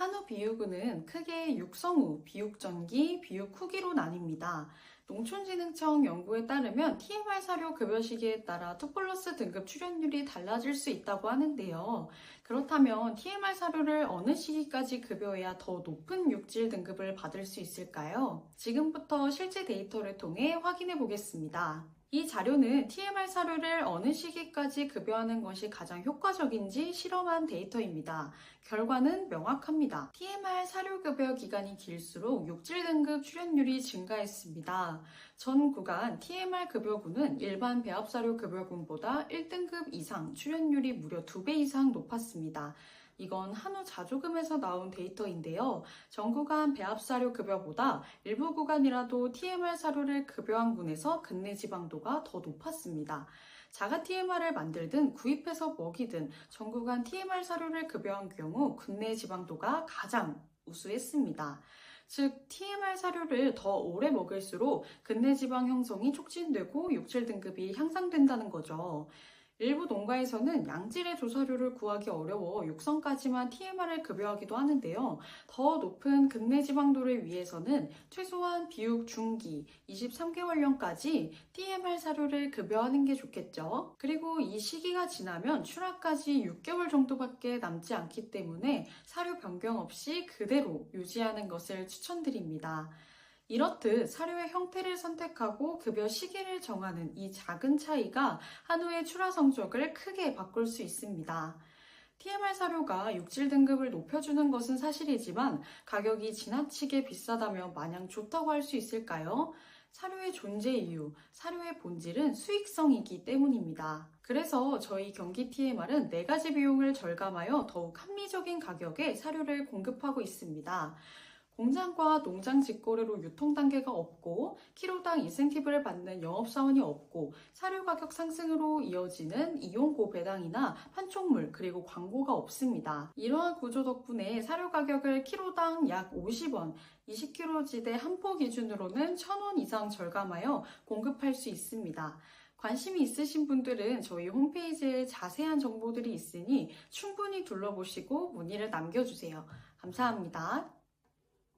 한우 비육은 크게 육성후, 비육전기, 비육 후기로 나뉩니다. 농촌진흥청 연구에 따르면 TMR 사료 급여 시기에 따라 2 플러스 등급 출연율이 달라질 수 있다고 하는데요. 그렇다면 TMR 사료를 어느 시기까지 급여해야 더 높은 육질 등급을 받을 수 있을까요? 지금부터 실제 데이터를 통해 확인해 보겠습니다. 이 자료는 TMR 사료를 어느 시기까지 급여하는 것이 가장 효과적인지 실험한 데이터입니다. 결과는 명확합니다. TMR 사료 급여 기간이 길수록 육질 등급 출연율이 증가했습니다. 전 구간 TMR 급여군은 일반 배합사료 급여군보다 1등급 이상 출연율이 무려 2배 이상 높았습니다. 이건 한우 자조금에서 나온 데이터인데요. 전 구간 배합사료 급여보다 일부 구간이라도 TMR 사료를 급여한 군에서 근내 지방도가 더 높았습니다. 자가 TMR을 만들든 구입해서 먹이든 전 구간 TMR 사료를 급여한 경우 근내 지방도가 가장 우수했습니다. 즉, TMR 사료를 더 오래 먹을수록 근내 지방 형성이 촉진되고 육질 등급이 향상된다는 거죠. 일부 농가에서는 양질의 조사료를 구하기 어려워 육성까지만 TMR을 급여하기도 하는데요. 더 높은 근내 지방도를 위해서는 최소한 비육 중기 23개월령까지 TMR 사료를 급여하는 게 좋겠죠. 그리고 이 시기가 지나면 출하까지 6개월 정도밖에 남지 않기 때문에 사료 변경 없이 그대로 유지하는 것을 추천드립니다. 이렇듯 사료의 형태를 선택하고 급여 시기를 정하는 이 작은 차이가 한우의 출하 성적을 크게 바꿀 수 있습니다. TMR 사료가 육질 등급을 높여주는 것은 사실이지만 가격이 지나치게 비싸다면 마냥 좋다고 할 수 있을까요? 사료의 존재 이유, 사료의 본질은 수익성이기 때문입니다. 그래서 저희 경기 TMR은 네 가지 비용을 절감하여 더욱 합리적인 가격에 사료를 공급하고 있습니다. 공장과 농장 직거래로 유통 단계가 없고 키로당 인센티브를 받는 영업사원이 없고 사료 가격 상승으로 이어지는 이용 고 배당이나 판촉물 그리고 광고가 없습니다. 이러한 구조 덕분에 사료 가격을 키로당 약 50원, 20kg지대 한 포 기준으로는 1,000원 이상 절감하여 공급할 수 있습니다. 관심이 있으신 분들은 저희 홈페이지에 자세한 정보들이 있으니 충분히 둘러보시고 문의를 남겨주세요. 감사합니다.